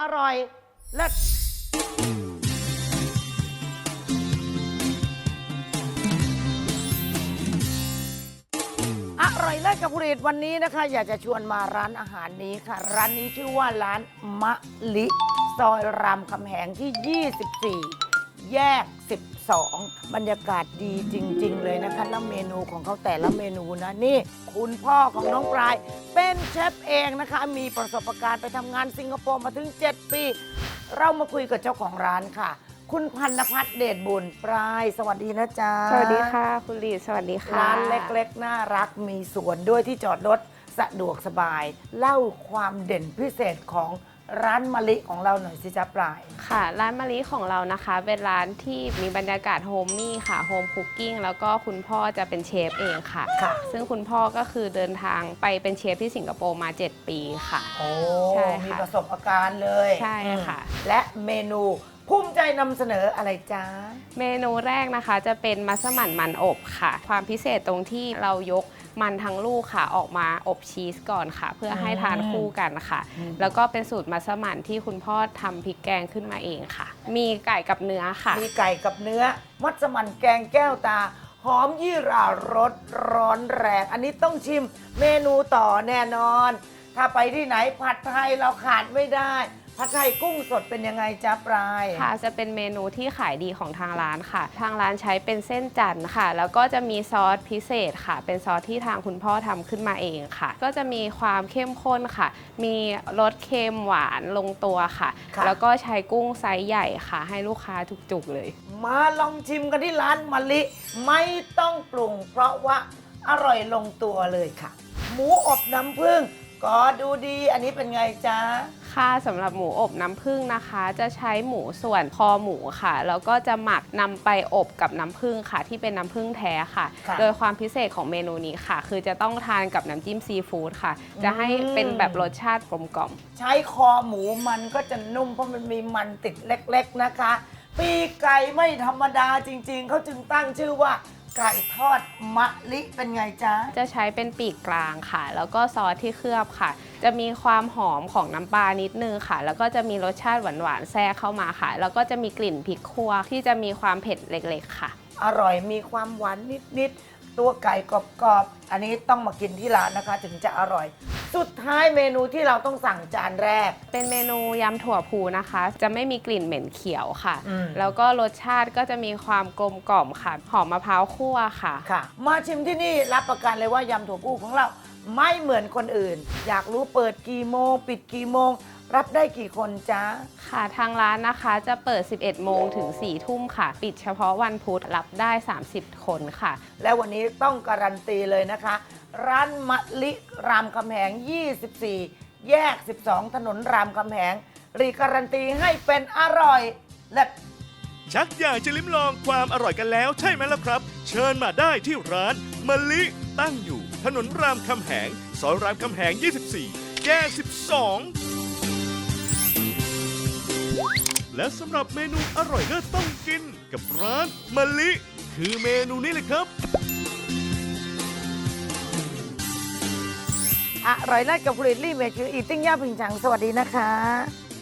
อร่อยเลิศอร่อยเลิศกับผลิตวันนี้นะคะ อยากจะชวนมาร้านอาหารนี้ค่ะ ร้านนี้ชื่อว่าร้านมะลิ ซอยรามคำแหงที่ 24 แยก 12 บรรยากาศดีจริง ๆ เลยนะคะ แล้วเมนูของเขาแต่ละเมนูนะนี่ คุณพ่อของน้องปลาย เป็นเชฟเองนะคะ มีประสบการณ์ไปทำงานสิงคโปร์มาถึง 7 ปี เรามาคุยกับเจ้าของร้านค่ะ คุณพันธพัฒน์เดชบุญปลาย สวัสดีนะจ๊ะ สวัสดีค่ะ คุณลีดสวัสดีค่ะร้านเล็กๆ น่ารักมีสวนด้วยที่จอดรถสะดวกสบาย เล่าความเด่นพิเศษของ ร้านมะลิของเราหน่อยสิจ๊ะปลาย ค่ะ ร้านมะลิของเรานะคะ เป็นร้านที่มีบรรยากาศโฮมมี่ค่ะโฮมคุกกิ้งแล้วก็คุณพ่อจะเป็นเชฟเองค่ะ ค่ะ ซึ่งคุณพ่อก็คือเดินทางไปเป็นเชฟที่สิงคโปร์มา 7 ปีค่ะ โอ้ ใช่ค่ะมีประสบการณ์เลยใช่ค่ะ อืมและเมนูภูมิใจนำเสนออะไรจ๊ะ เมนูแรกนะคะจะเป็นมัสมั่นมันอบค่ะ ความพิเศษตรงที่เรายกมันทั้งลูกค่ะออกมาอบชีสก่อนค่ะ เพื่อให้ทานคู่กันค่ะอืมแล้วก็เป็นสูตรมัสมั่นที่คุณพ่อทำพริกแกงขึ้นมาเองค่ะ มีไก่กับเนื้อค่ะ มีไก่กับเนื้อ มัสมั่นแกงแก้วตา หอมยี่หร่ารสร้อนแรงอันนี้ต้องชิมเมนูต่อแน่นอน ถ้าไปที่ไหนผัดไทยเราขาดไม่ได้ผัดไทยกุ้งสดเป็นยังไงจ๊ะปลาย ค่ะจะเป็นเมนูที่ขายดีของทางร้านค่ะ ทางร้านใช้เป็นเส้นจันทร์ค่ะ แล้วก็จะมีซอสพิเศษค่ะ เป็นซอสที่ทางคุณพ่อทำขึ้นมาเองค่ะ ก็จะมีความเข้มข้นค่ะ มีรสเค็มหวานลงตัวค่ะ ค่ะ แล้วก็ใช้กุ้งไซส์ใหญ่ค่ะ ให้ลูกค้าจุกๆเลย มาลองชิมกันที่ร้านมะลิ ไม่ต้องปรุง เพราะว่าอร่อยลงตัวเลยค่ะ หมูอบน้ำผึ้งก็ดูดีอันนี้เป็นไงจ๊ะ ค่ะสำหรับหมูอบน้ำผึ้งนะคะ จะใช้หมูส่วนคอหมูค่ะแล้วก็จะหมักนำไปอบกับน้ำผึ้งค่ะ ที่เป็นน้ำผึ้งแท้ค่ะ ค่ะโดยความพิเศษของเมนูนี้ค่ะ คือจะต้องทานกับน้ำจิ้มซีฟู้ดค่ะ จะให้เป็นแบบรสชาติกลมกล่อม ใช้คอหมูมันก็จะนุ่มเพราะมันมีมันติดเล็กๆนะคะ ปีกไก่ไม่ธรรมดาจริงๆ เขาจึงตั้งชื่อว่า ไก่ทอดมะลิเป็นไงจ๊ะ จะใช้เป็นปีกกลางค่ะ แล้วก็ซอสที่เคลือบค่ะ จะมีความหอมของน้ำปลานิดนึงค่ะ แล้วก็จะมีรสชาติหวานๆแทรกเข้ามาค่ะ แล้วก็จะมีกลิ่นพริกคั่วที่จะมีความเผ็ดเล็กๆค่ะ อร่อยมีความหวานนิด ๆ ตัวไก่กรอบ ๆ อันนี้ต้องมากินที่ร้านนะคะ ถึงจะอร่อย สุดท้ายเมนูที่เราต้องสั่งจานแรก เป็นเมนูยำถั่วพูนะคะ จะไม่มีกลิ่นเหม็นเขียวค่ะ อืม แล้วก็รสชาติก็จะมีความกลมกล่อมค่ะ หอมมะพร้าวคั่วค่ะ ค่ะ มาชิมที่นี่รับประกันเลยว่ายำถั่วพูของเราไม่เหมือนคนอื่น อยากรู้เปิดกี่โมง ปิดกี่โมง รับได้กี่คนจ๊ะค่ะทางร้านนะคะจะเปิด 11 โมงถึง 4 ทุ่มค่ะ ปิดเฉพาะวันพุธรับได้ 30 คนค่ะ และวันนี้ต้องการันตีเลยนะคะ ร้านมะลิรามคำแหง 24 แยก 12 ถนนรามคำแหง รีการันตีให้เป็นอร่อยและ ชักอยากจะลิ้มลองความอร่อยกันแล้วใช่ไหมล่ะครับ เชิญมาได้ที่ร้านมะลิตั้งอยู่ ถนนรามคำแหงซอยรามคำแหง 24 แยก 12 และสำหรับเมนูอร่อยเลิศต้องกินกับร้านมะลิ คือเมนูนี้เลยครับ อร่อยเลิศกับผลิตลี่เมจิออีติ้งย่าผิงฉังสวัสดีนะคะ